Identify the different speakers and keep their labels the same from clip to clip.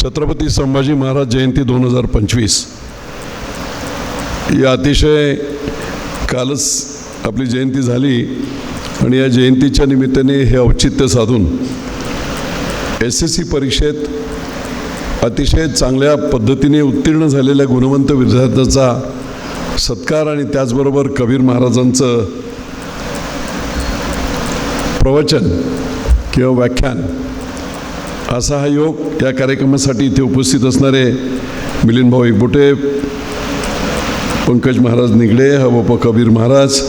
Speaker 1: छत्रपती संभाजी महाराज जयंती दोन हजार पंचवीस. या अतिशय कालच आपली जयंती झाली आणि या जयंतीच्या निमित्ताने हे औचित्य साधून एस एस सी परीक्षेत अतिशय चांगल्या पद्धतीने उत्तीर्ण झालेल्या गुणवंत विद्यार्थ्याचा सत्कार आणि त्याचबरोबर कबीर महाराजांचं प्रवचन किंवा व्याख्यान असा हा योग या कार्यक्रमासाठी इथे उपस्थित असणारे मिलिंद भाऊ एकबोटे पंकज महाराज निगडे हवप कबीर महाराज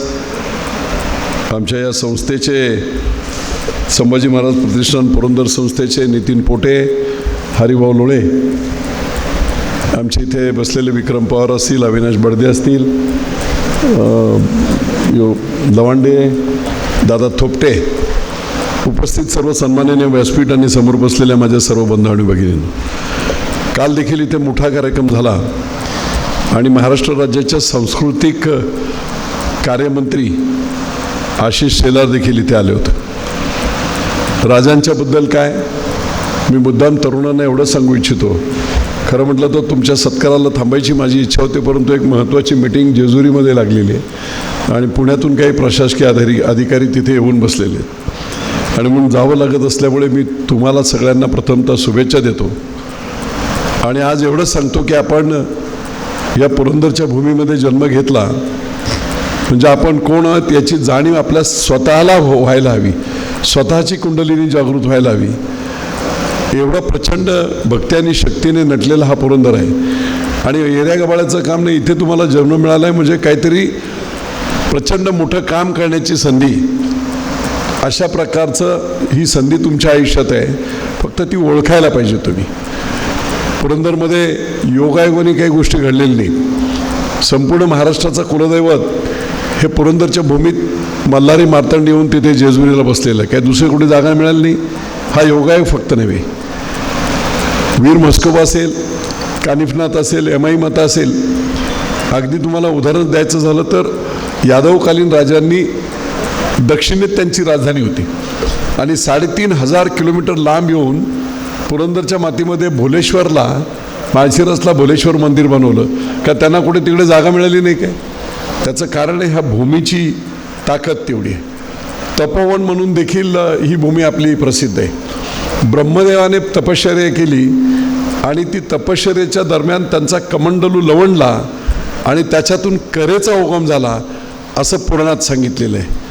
Speaker 1: आमच्या या संस्थेचे संभाजी महाराज प्रतिष्ठान पुरंदर संस्थेचे नितीन पोटे हरिभाऊ लोळे आमच्या इथे बसलेले विक्रम पवार असतील अविनाश बडदे असतील यो लवांडे दादा थोपटे उपस्थित सर्व सन्माननीय व्यासपीठ आणि समोर बसलेल्या माझ्या सर्व बंधू आणि भगिनींनो काल देखील इथे मोठा कार्यक्रम झाला आणि महाराष्ट्र राज्याच्या सांस्कृतिक कार्यमंत्री आशिष शेलार देखील इथे आले होते. राजांच्याबद्दल काय? मी मुद्दाम तरुणांना एवढं सांगू इच्छितो. खरं म्हटलं तर तुमच्या सत्काराला थांबायची माझी इच्छा होती परंतु एक महत्त्वाची मिटिंग जेजुरीमध्ये लागलेली आहे आणि पुण्यातून काही प्रशासकीय अधिकारी अधिकारी तिथे येऊन बसलेले आहेत. आणि म्हणून जावं लागत असल्यामुळे मी तुम्हाला सगळ्यांना प्रथमतः शुभेच्छा देतो. आणि आज एवढंच सांगतो की आपण या पुरंदरच्या भूमीमध्ये जन्म घेतला. म्हणजे आपण कोण आहोत याची जाणीव आपल्या स्वतःला हो- व्हायला हवी. स्वतःची कुंडलीने जागृत व्हायला हवी. एवढा प्रचंड भक्त्यानी शक्तीने नटलेला हा पुरंदर आहे. आणि एरिया गबाळ्याचं काम नाही इथे तुम्हाला जन्म मिळाला आहे म्हणजे काहीतरी प्रचंड मोठं काम करण्याची संधी. अशा प्रकारचं ही संधी तुमच्या आयुष्यात आहे. फक्त ती ओळखायला पाहिजे तुम्ही. पुरंदरमध्ये योगायोगाने काही गोष्टी घडलेल्या नाही संपूर्ण महाराष्ट्राचं कुलदैवत हे पुरंदरच्या भूमीत मल्हारी मार्तंड येऊन तिथे जेजुरीला बसलेलं. काय दुसरी कुठे जागा मिळाली नाही. हा योगायोग फक्त नव्हे. वीर म्हस्कोबा असेल कानिफनाथ असेल एमाई माता असेल. अगदी तुम्हाला उदाहरण द्यायचं झालं तर यादवकालीन राजांनी दक्षिणेत त्यांची राजधानी होती. आणि साडेतीन हजार किलोमीटर लांब येऊन पुरंदरच्या मातीमध्ये भोलेश्वरला माळशिरसला भोलेश्वर मंदिर बनवलं. का त्यांना कुठे तिकडे जागा मिळाली नाही काय? त्याचं कारण आहे ह्या भूमीची ताकद तेवढी आहे. तपोवन म्हणून देखील ही भूमी आपली प्रसिद्ध आहे. ब्रह्मदेवाने तपश्चर्या केली आणि ती तपश्चर्याच्या दरम्यान त्यांचा कमंडलू लवणला आणि त्याच्यातून करेचा उगम झाला असं पुराणात सांगितलेलं आहे.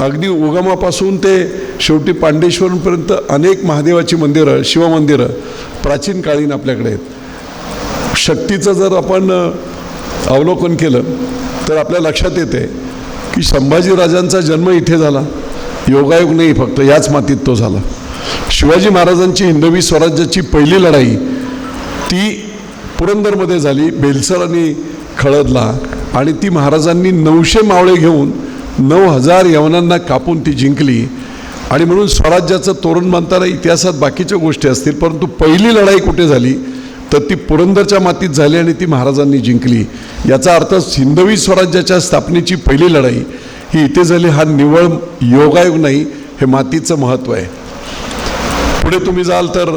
Speaker 1: अगदी उगमापासून ते शेवटी पांडेश्वरपर्यंत अनेक महादेवाची मंदिरं शिवमंदिरं प्राचीन काळीन आपल्याकडे आहेत. शक्तीचं जर आपण अवलोकन केलं तर आपल्या लक्षात येते की संभाजीराजांचा जन्म इथे झाला. योगायोग नाही फक्त याच मातीत तो झाला. शिवाजी महाराजांची हिंदवी स्वराज्याची पहिली लढाई ती पुरंदरमध्ये झाली. बेलसर आणि खळदला आणि ती महाराजांनी नऊशे मावळे घेऊन नऊ हजार यवनांना कापून ती जिंकली. आणि म्हणून स्वराज्याचं तोरण बांधताना इतिहासात बाकीच्या गोष्टी असतील परंतु पहिली लढाई कुठे झाली? तर ती पुरंदरच्या मातीत झाली आणि ती महाराजांनी जिंकली. याचा अर्थ हिंदवी स्वराज्याच्या स्थापनेची पहिली लढाई ही इथे झाली. हा निवळ योगायोग नाही हे मातीचं महत्त्व आहे. पुढे तुम्ही जाल तर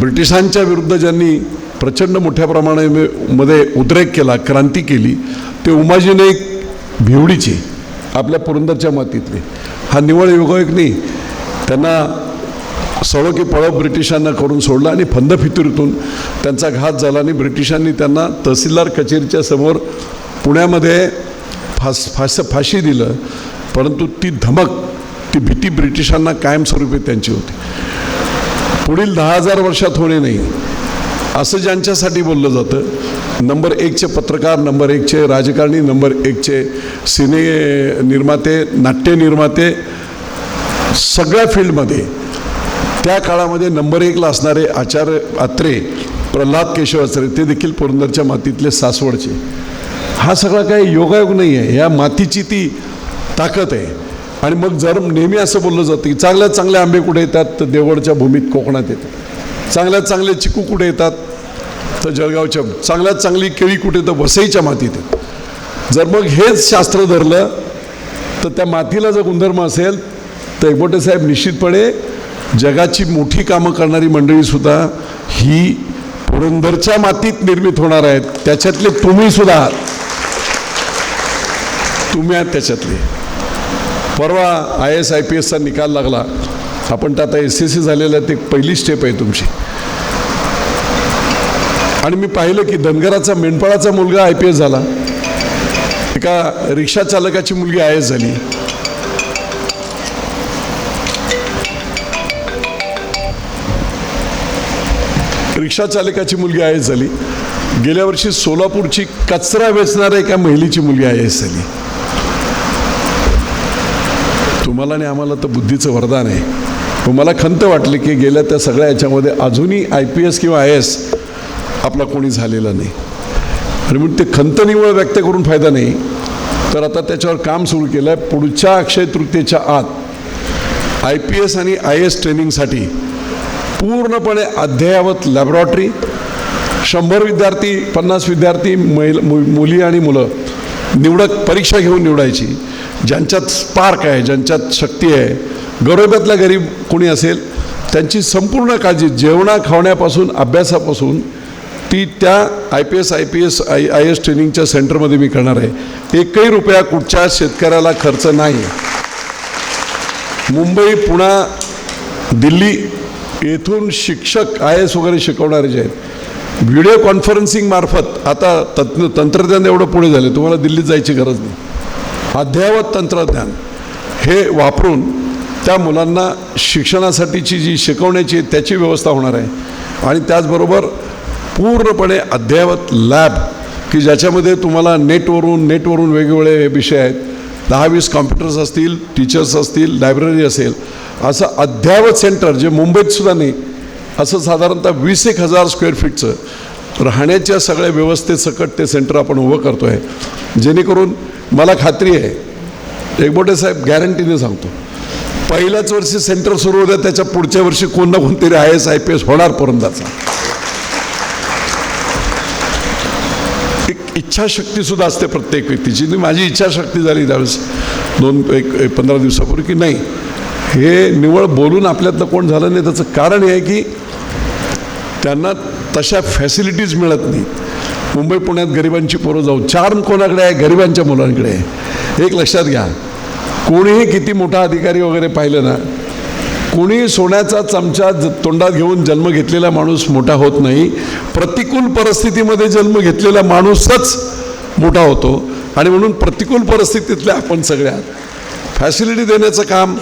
Speaker 1: ब्रिटिशांच्या विरुद्ध ज्यांनी प्रचंड मोठ्या प्रमाणामध्ये उद्रेक केला क्रांती केली ते उमाजी नाईक भिवडीचे आपल्या पुरंदरच्या मातीतले. हा निवळ योगायोग नाही. त्यांना सळो की पळो ब्रिटिशांना करून सोडलं आणि फंद फितुरीतून त्यांचा घात झाला आणि ब्रिटिशांनी त्यांना तहसीलदार कचेरीच्या समोर पुण्यामध्ये फास फास फाशी दिलं. परंतु ती धमक ती भीती ब्रिटिशांना कायमस्वरूपी त्यांची होती. पुढील दहा हजार वर्षात होणे नाही. असं ज्यांच्यासाठी बोललं जातं नंबर एकचे पत्रकार नंबर एकचे राजकारणी नंबर एकचे सिने निर्माते नाट्य निर्माते सगळ्या फील्डमध्ये त्या काळामध्ये नंबर एकला असणारे आचार्य अत्रे प्रल्हाद केशव ते देखील पुरंदरच्या मातीतले सासवडचे. हा सगळा काही योगायोग नाही आहे या मातीची ती ताकद आहे. आणि मग जर नेहमी असं बोललं जातं की चांगल्या चांगल्या आंबे कुठे येतात तर देवगडच्या भूमीत कोकणात येतात. चांगल्यात चांगले चिकू कुठे येतात? तर जळगावच्या चांगल्यात चांगली केळी कुठे तर वसईच्या मातीत जर मग हेच शास्त्र धरलं तर त्या मातीला जर गुणधर्म असेल तर एकबोटे साहेब निश्चितपणे जगाची मोठी कामं करणारी मंडळीसुद्धा ही पुरंदरच्या मातीत निर्मित होणार आहेत. त्याच्यातले तुम्हीसुद्धा आहात. तुम्ही आहात त्याच्यातले. परवा आय एस आय पी एसचा निकाल लागला. आपण तर आता एस एस सी झालेला ते पहिली स्टेप आहे तुमची. आणि मी पाहिलं की धनगराचा मेंढपाळाचा मुलगा आय पी एस झाला. एका रिक्षा चालकाची मुलगी आय एस झाली. रिक्षा चालकाची मुलगी आय एस झाली. गेल्या वर्षी सोलापूरची कचरा वेचणाऱ्या एका महिलेची मुलगी आय एस झाली. तुम्हाला आणि आम्हाला तर बुद्धीचं वरदान आहे. मला खंत वाटली की गेल्या त्या सगळ्या याच्यामध्ये अजूनही आय पी एस किंवा आय एस आपला कोणी झालेला नाही. आणि म्हणून ते खंत निवळ व्यक्त करून फायदा नाही. तर आता त्याच्यावर काम सुरू केलं आहे पुढच्या अक्षय तृतीयेच्या आत आय पी एस आणि आय एस ट्रेनिंगसाठी पूर्णपणे अद्ययावत लॅबॉरेटरी शंभर विद्यार्थी पन्नास विद्यार्थी महिला मु- मुली आणि मुलं निवडक परीक्षा घेऊन निवडायची. ज्यांच्यात स्पार्क आहे ज्यांच्यात शक्ती आहे गरोब्यातल्या गरीब कोणी असेल त्यांची संपूर्ण काळजी जेवणा खावण्यापासून अभ्यासापासून ती त्या I P S I P S I I S ट्रेनिंगच्या सेंटरमध्ये मी करणार आहे. एकही रुपया कुठच्या शेतकऱ्याला खर्च नाही. मुंबई पुणा दिल्ली येथून शिक्षक आय एस वगैरे शिकवणारे जे आहेत व्हिडिओ कॉन्फरन्सिंग मार्फत आता तंत्र तंत्रज्ञान एवढं पुढे झाले तुम्हाला दिल्लीत जायची गरज नाही. अद्ययावत तंत्रज्ञान हे वापरून त्या मुलांना शिक्षणासाठीची जी शिकवण्याची त्याची व्यवस्था होणार आहे. आणि त्याचबरोबर पूर्णपणे अद्ययावत लॅब की ज्याच्यामध्ये तुम्हाला नेटवरून नेटवरून वेगवेगळे विषय आहेत. दहा वीस कॉम्प्युटर्स असतील टीचर्स असतील लायब्ररी असेल असं अद्ययावत सेंटर जे मुंबईत सुद्धा नाही असं साधारणतः वीस एक हजार स्क्वेअर फीटचं राहण्याच्या सगळ्या व्यवस्थेसकट ते सेंटर आपण उभं करतो आहे जेणेकरून मला खात्री आहे एकबोटे साहेब गॅरंटीने सांगतो. पहिल्याच वर्षी सेंटर सुरू होतं त्याच्या पुढच्या वर्षी कोण ना कोणतरी I S I P S होणार परंदाचा एक इच्छाशक्तीसुद्धा असते प्रत्येक व्यक्तीची. आणि माझी इच्छाशक्ती झाली त्यावेळेस दोन एक एक पंधरा दिवसापूर्वी की नाही हे निवळ बोलून आपल्यातलं कोण झालं नाही त्याचं कारण हे आहे की त्यांना तशा फॅसिलिटीज मिळत नाहीत. मुंबई पुण्यात गरिबांची पोरं जाऊ चार कोणाकडे आहे? गरिबांच्या मुलांकडे आहे. एक लक्षात घ्या. कोणीही किती मोठा अधिकारी वगैरे पाहिलं ना कोणी सोन्याचा चमचा ज- तोंडात घेऊन जन्म घेतलेला माणूस मोठा होत नाही. प्रतिकूल परिस्थितीमध्ये जन्म घेतलेला माणूसच मोठा होतो. आणि म्हणून प्रतिकूल परिस्थितीतले आपण सगळ्या फॅसिलिटी देण्याचं काम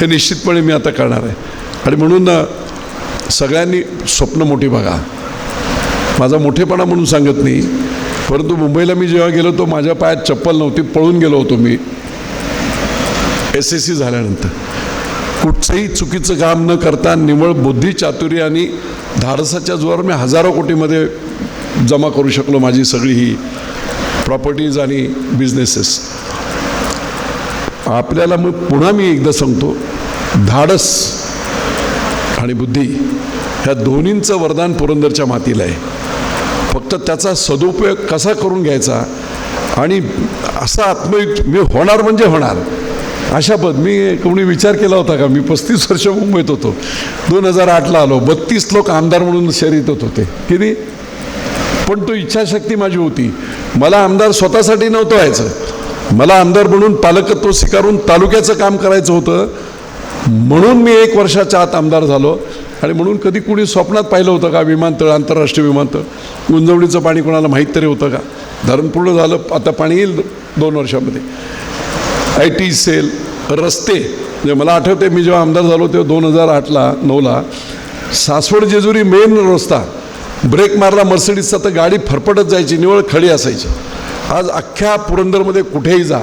Speaker 1: हे निश्चितपणे मी आता करणार आहे. आणि म्हणून सगळ्यांनी स्वप्न मोठी बघा. माझा मोठेपणा म्हणून सांगत नाही. परंतु मुंबईला मी जेव्हा गेलो तो माझ्या पायात चप्पल नव्हती पळून गेलो होतो मी. एस एस सी झाल्यानंतर. कुठचंही चुकीचं काम न करता निवळ बुद्धी चातुर्य आणि धाडसाच्या जोरावर मी हजारो कोटीमध्ये जमा करू शकलो माझी सगळी ही प्रॉपर्टीज आणि बिझनेसेस आपल्याला मग पुन्हा मी एकदा सांगतो धाडस आणि बुद्धी ह्या दोन्हींचं वरदान पुरंदरच्या मातीला आहे. फक्त त्याचा सदुपयोग कसा करून घ्यायचा आणि असा आत्मयुक्त मी होणार म्हणजे होणार. अशा पद मी कोणी विचार केला होता का? मी पस्तीस वर्ष मुंबईत होतो. दोन हजार आठला आलो. बत्तीस लोक आमदार म्हणून शर्यतीत होते. की नाही? पण तो इच्छाशक्ती माझी होती. मला आमदार स्वतःसाठी नव्हतं व्हायचं. मला आमदार म्हणून पालकत्व स्वीकारून तालुक्याचं काम करायचं होतं. म्हणून मी एक वर्षाच्या आत आमदार झालो. आणि म्हणून कधी कुणी स्वप्नात पाहिलं होतं का? विमानतळ आंतरराष्ट्रीय विमानतळ. गुंजवणीचं पाणी कोणाला माहीत तरी होतं का? धरण पूर्ण झालं. आता पाणी येईल दोन वर्षामध्ये. आय टी सेल रस्ते. म्हणजे मला आठवते मी जेव्हा आमदार झालो तेव्हा दोन हजार आठला नऊला सासवड जेजुरी मेन रस्ता. ब्रेक मारला मर्सिडीजचा तर गाडी फरफटत जायची निवळ खडी असायची. आज अख्ख्या पुरंदरमध्ये कुठेही जा.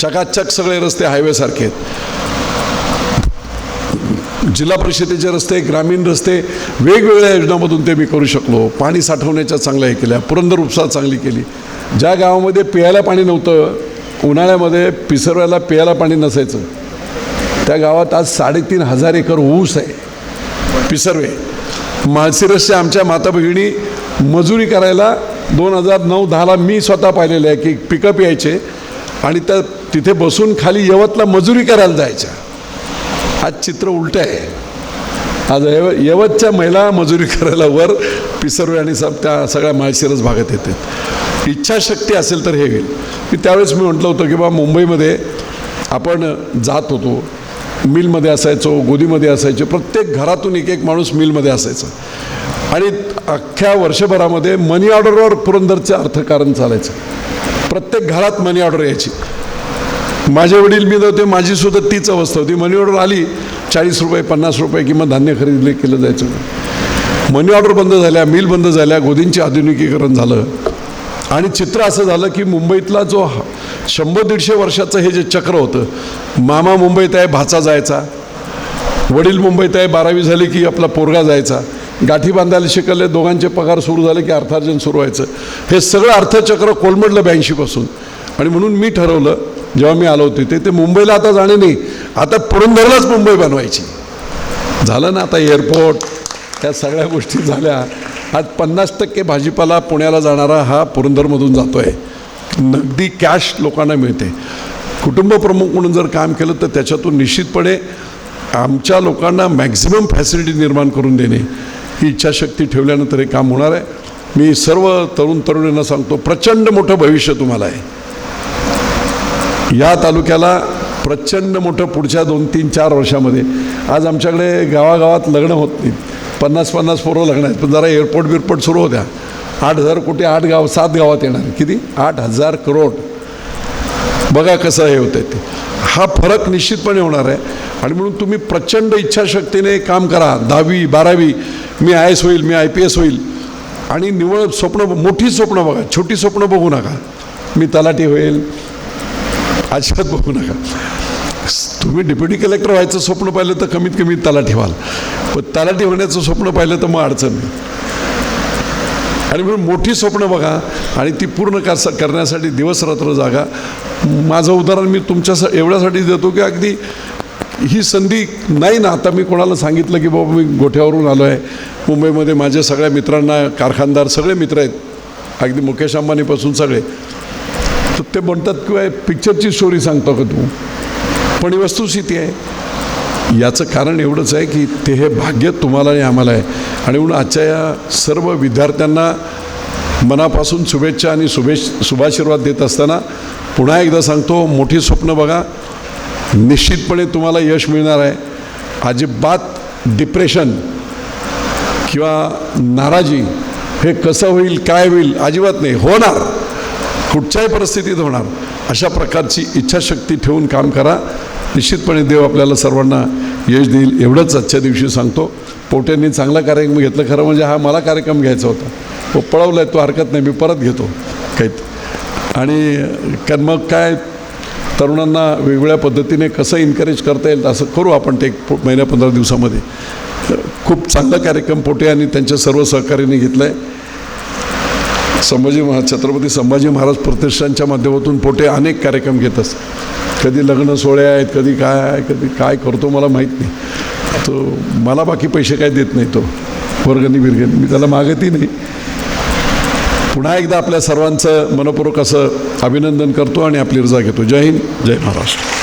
Speaker 1: चकाचक सगळे रस्ते हायवेसारखे आहेत. जिल्हा परिषदेचे रस्ते ग्रामीण रस्ते वेगवेगळ्या योजनामधून ते मी करू शकलो. पाणी साठवण्याच्या चांगल्या हे केल्या. पुरंदर उपसा चांगली केली. ज्या गावामध्ये प्यायला पाणी नव्हतं उन्हाळ्यामध्ये पिसरव्याला पियाला पाणी नसायचं. त्या गावात आज साडेतीन हजार एकर ऊस आहे. पिसरवे. माळशिरसच्या आमच्या माता भगिनी मजुरी करायला दोन हजार नऊ दहाला मी स्वतः पाहिलेलं आहे की पिकअप यायचे आणि त्या तिथे बसून खाली यवतला मजुरी करायला जायच्या. आज चित्र उलटं आहे. आज यव यवतच्या महिला मजुरी करायला वर पिसरवे आणि सब त्या सगळ्या माळशिरस भागात येतात. इच्छाशक्ती असेल तर हे होईल. की त्यावेळेस मी म्हटलं होतं की बा मुंबईमध्ये आपण जात होतो. मिलमध्ये असायचो गोदीमध्ये असायचो. प्रत्येक घरातून एक एक माणूस मिलमध्ये असायचा. आणि अख्ख्या वर्षभरामध्ये मनी ऑर्डरवर पुरंदरचं अर्थकारण चालायचं. प्रत्येक घरात मनी ऑर्डर यायची. माझे वडील मी होते माझी सुद्धा तीच अवस्था होती. मनी ऑर्डर आली चाळीस रुपये पन्नास रुपये किंवा धान्य खरेदी केलं जायचं. मनी ऑर्डर बंद झाल्या मिल बंद झाल्या गोदींचे आधुनिकीकरण झालं. आणि चित्र असं झालं की मुंबईतला जो शंभर दीडशे वर्षाचं हे जे चक्र होतं मामा मुंबईत आहे भाचा जायचा. वडील मुंबईत आहे बारावी झाली की आपला पोरगा जायचा. गाठी बांधायला शिकले दोघांचे पगार सुरू झाले की अर्थार्जन सुरू व्हायचं. हे सगळं अर्थचक्र कोलमडलं ब्याऐंशीपासून. आणि म्हणून मी ठरवलं जेव्हा मी आलो होते ते ते मुंबईला आता जाणे नाही आता पुरंदरलाच मुंबई बनवायची. झालं ना आता एअरपोर्ट त्या सगळ्या गोष्टी झाल्या. आज पन्नास टक्के भाजीपाला पुण्याला जाणारा हा पुरंदरमधून जातो आहे नगदी कॅश लोकांना मिळते. कुटुंब प्रमुख म्हणून जर काम केलं तर त्याच्यातून निश्चितपणे आमच्या लोकांना मॅक्झिमम फॅसिलिटी निर्माण करून देणे ही इच्छाशक्ती ठेवल्यानंतर हे काम होणार आहे. मी सर्व तरुण तरुणींना सांगतो प्रचंड मोठं भविष्य तुम्हाला आहे. या तालुक्याला प्रचंड मोठं पुढच्या दोन तीन चार वर्षामध्ये. आज आमच्याकडे गावागावात लग्न होत नाहीत. पन्नास पन्नास पोरं लागणार आहेत पण जरा एअरपोर्ट बिरपोर्ट सुरू होत्या आठ हजार कोटी आठ गाव सात गावात येणार. किती? आठ हजार करोड बघा कसं हे होतं ते. हा फरक निश्चितपणे होणार आहे. आणि म्हणून तुम्ही प्रचंड इच्छाशक्तीने काम करा. दहावी बारावी मी आय एस होईल मी आय पी एस होईल. आणि निवळ स्वप्न मोठी स्वप्न बघा. छोटी स्वप्न बघू नका. मी तलाठी होईल. अजिबात बघू नका. तुम्ही डेप्युटी कलेक्टर व्हायचं स्वप्न पाहिलं तर कमीत कमी त्याला ठेवाल पण त्याला ठेवण्याचं स्वप्न पाहिलं तर मग अडचण आणि म्हणून मोठी स्वप्न बघा आणि ती पूर्ण कस करण्यासाठी दिवसरात्र जागा. माझं उदाहरण मी तुमच्या एवढ्यासाठी देतो की अगदी ही संधी नाही ना. आता मी कोणाला सांगितलं की बाबा मी गोठ्यावरून आलो आहे. मुंबईमध्ये माझ्या सगळ्या मित्रांना कारखानदार सगळे मित्र आहेत. अगदी मुकेश अंबानीपासून सगळे. तर ते म्हणतात किंवा पिक्चरची स्टोरी सांगतो का तू? पण ही वस्तुस्थिती आहे. याचं कारण एवढंच आहे की ते हे भाग्य तुम्हाला आणि आम्हाला आहे. आणि म्हणून आजच्या या सर्व विद्यार्थ्यांना मनापासून शुभेच्छा आणि शुभेश शुभाशीर्वाद देत असताना पुन्हा एकदा सांगतो मोठी स्वप्न बघा. निश्चितपणे तुम्हाला यश मिळणार आहे. अजिबात डिप्रेशन किंवा नाराजी हे कसं होईल काय होईल अजिबात नाही. होणार. कुठच्याही परिस्थितीत होणार. अशा प्रकारची इच्छाशक्ती ठेवून काम करा. निश्चितपणे देव आपल्याला सर्वांना यश देईल एवढंच आजच्या दिवशी सांगतो. पोट्यांनी चांगला कार्यक्रम घेतला. खरं म्हणजे हा मला कार्यक्रम घ्यायचा होता. तो पळवला आहे तो हरकत नाही. मी परत घेतो. काही आणि कारण मग काय तरुणांना वेगवेगळ्या पद्धतीने कसं इन्करेज करता येईल असं करू आपण ते एक महिन्या पंधरा दिवसामध्ये. खूप चांगला कार्यक्रम पोटे आणि त्यांच्या सर्व सहकार्याने घेतला आहे संभाजी महा छत्रपती संभाजी महाराज प्रतिष्ठानच्या माध्यमातून पोटे अनेक कार्यक्रम घेत असतात. कधी लग्न सोहळे आहेत कधी काय आहे कधी काय करतो मला माहीत नाही. तो मला बाकी पैसे काय देत नाही तो वर्गणी बिरगणी. मी त्याला मागतही नाही. पुन्हा एकदा आपल्या सर्वांचं मनपूर्वक असं अभिनंदन करतो आणि आपली रजा घेतो. जय हिंद. जय महाराष्ट्र.